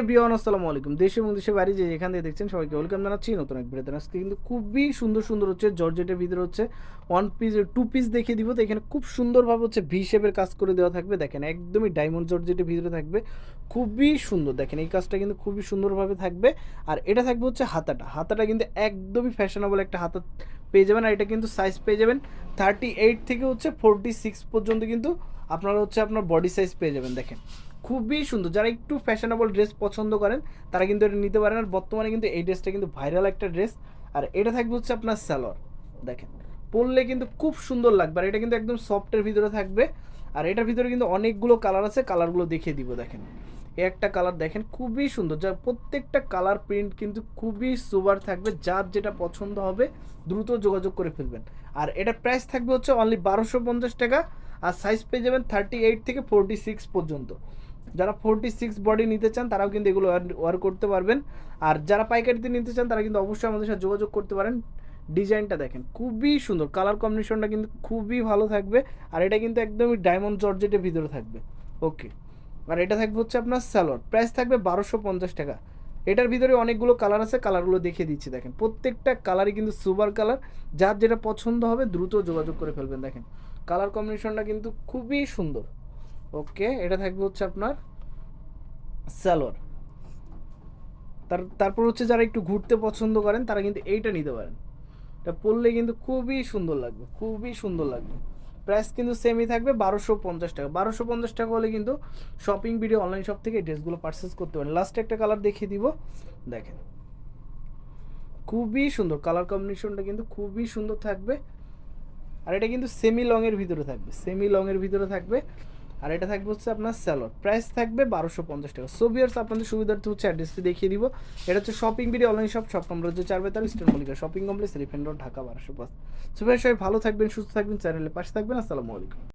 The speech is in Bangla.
এভরিওয়ান, আসসালামু আলাইকুম। দেশ এবং দেশের বাড়ি যে যেখান থেকে দেখছেন সবাইকে ওয়েলকাম জানাচ্ছি নতুন এক ভিডিওতে। আজকে কিন্তু খুবই সুন্দর সুন্দর হচ্ছে জর্জেটের ভিতরে হচ্ছে ওয়ান পিস টু পিস দেখিয়ে দিব। তো এখানে খুব সুন্দরভাবে হচ্ছে ভি শেপের কাজ করে দেওয়া থাকবে। দেখেন, একদমই ডায়মন্ড জর্জেটের ভিতরে থাকবে। খুবই সুন্দর। দেখেন, এই কাজটা কিন্তু খুবই সুন্দরভাবে থাকবে। আর এটা থাকবে হচ্ছে হাতাটা। হাতাটা কিন্তু একদমই ফ্যাশনেবল একটা হাতা পেয়ে যাবেন। আর এটা কিন্তু সাইজ পেয়ে যাবেন থার্টি এইট থেকে হচ্ছে ফোরটি সিক্স পর্যন্ত কিন্তু আপনারা হচ্ছে আপনার বডি সাইজ পেয়ে যাবেন। দেখেন খুবই সুন্দর। যারা একটু ফ্যাশনেবল ড্রেস পছন্দ করেন, তারা কিন্তু এটা নিতে পারেন। আর বর্তমানে কিন্তু এই ড্রেসটা কিন্তু ভাইরাল একটা ড্রেস আর এটা থাকবে হচ্ছে আপনার স্যালোয়ার দেখেন, পরলে কিন্তু খুব সুন্দর লাগবে। আর এটা কিন্তু একদম সফটের ভিতরে থাকবে। আর এটার ভিতরে কিন্তু অনেকগুলো কালার আছে। কালারগুলো দেখিয়ে দিব, দেখেন। একটা কালার দেখেন, খুবই সুন্দর। যা প্রত্যেকটা কালার প্রিন্ট কিন্তু খুবই সুবার থাকবে। যার যেটা পছন্দ হবে, দ্রুত যোগাযোগ করে ফেলবেন। আর এটা প্রাইস থাকবে হচ্ছে অনলি বারোশো পঞ্চাশ টাকা। আর সাইজ পেয়ে যাবেন থার্টি এইট থেকে ফোরটি সিক্স পর্যন্ত। যারা ফোরটি সিক্স বডি নিতে চান, তারাও কিন্তু এগুলো ওয়ার করতে পারবেন। আর যারা পাইকারিতে নিতে চান, তারা কিন্তু অবশ্যই আমাদের সাথে যোগাযোগ করতে পারেন। ডিজাইনটা দেখেন, খুবই সুন্দর। কালার কম্বিনেশনটা কিন্তু খুবই ভালো থাকবে। আর এটা কিন্তু একদমই ডায়মন্ড জর্জেটের ভিতরে থাকবে। ওকে আর এটা থাকবে হচ্ছে আপনার স্যালোয়ার প্রাইস থাকবে বারোশো পঞ্চাশ টাকা। এটার ভিতরে অনেকগুলো কালার আছে কালারগুলো দেখিয়ে দিচ্ছি, দেখেন। প্রত্যেকটা কালারই কিন্তু সুপার কালার যার যেটা পছন্দ হবে, দ্রুত যোগাযোগ করে ফেলবেন, দেখেন। কালার কম্বিনেশনটা কিন্তু খুবই সুন্দর। ওকে, এটা থাকবে হচ্ছে আপনার স্যালোয়ার তার, তারপর হচ্ছে যারা একটু ঘুরতে পছন্দ করেন, তারা কিন্তু এইটা নিতে পারেন। এটা পরলে কিন্তু খুবই সুন্দর লাগবে, খুবই সুন্দর লাগবে। প্রাইস কিন্তু সেমই থাকবে বারোশো পঞ্চাশ টাকা। বারোশো পঞ্চাশ টাকা হলে কিন্তু শপিং ভিডিও অনলাইন শপ থেকে ড্রেসগুলো পারচেস করতে পারেন। লাস্টে একটা কালার দেখিয়ে দিব, দেখেন। খুবই সুন্দর কালার কম্বিনেশনটা কিন্তু খুবই সুন্দর থাকবে। আর এটা কিন্তু সেমি লংয়ের ভিতরে থাকবে সেমি লংয়ের ভিতরে থাকবে। আর এটা থাকবে হচ্ছে আপনার স্যালোড প্রাইস থাকবে বারোশো পঞ্চাশ টাকা। সোভিয়ার্স আপনাদের সুবিধার্থে হচ্ছে অ্যাড্রেসটি দেখিয়ে দিব। এটা হচ্ছে shopping BD online shop shop number হচ্ছে চার বেতাল ইস্টার্ন মল্লিকা শপিং কমপ্লেক্স রিফেন্ড রোড ঢাকা বারোশো পাঁচ। সোভিয়ার সবাই ভালো থাকবেন, সুস্থ থাকবেন চ্যানেলের পাশে থাকবেন। আসসালামু আলাইকুম।